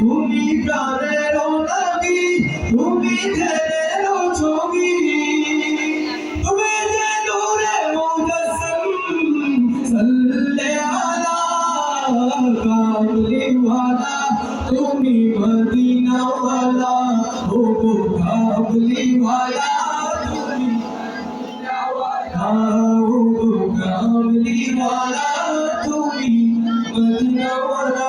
তুমি প্রাণের নবী তুমি ধ্যানের ছবি। তুমি যে নূরে মুজাসসম সাল্লে আলা কামলি ওয়ালা। তুমি মদিনা ওয়ালা ও কামলি ওয়ালা। তুমি মদিনা ওয়ালা ও কামলি ওয়ালা। তুমি মদিনা ওয়ালা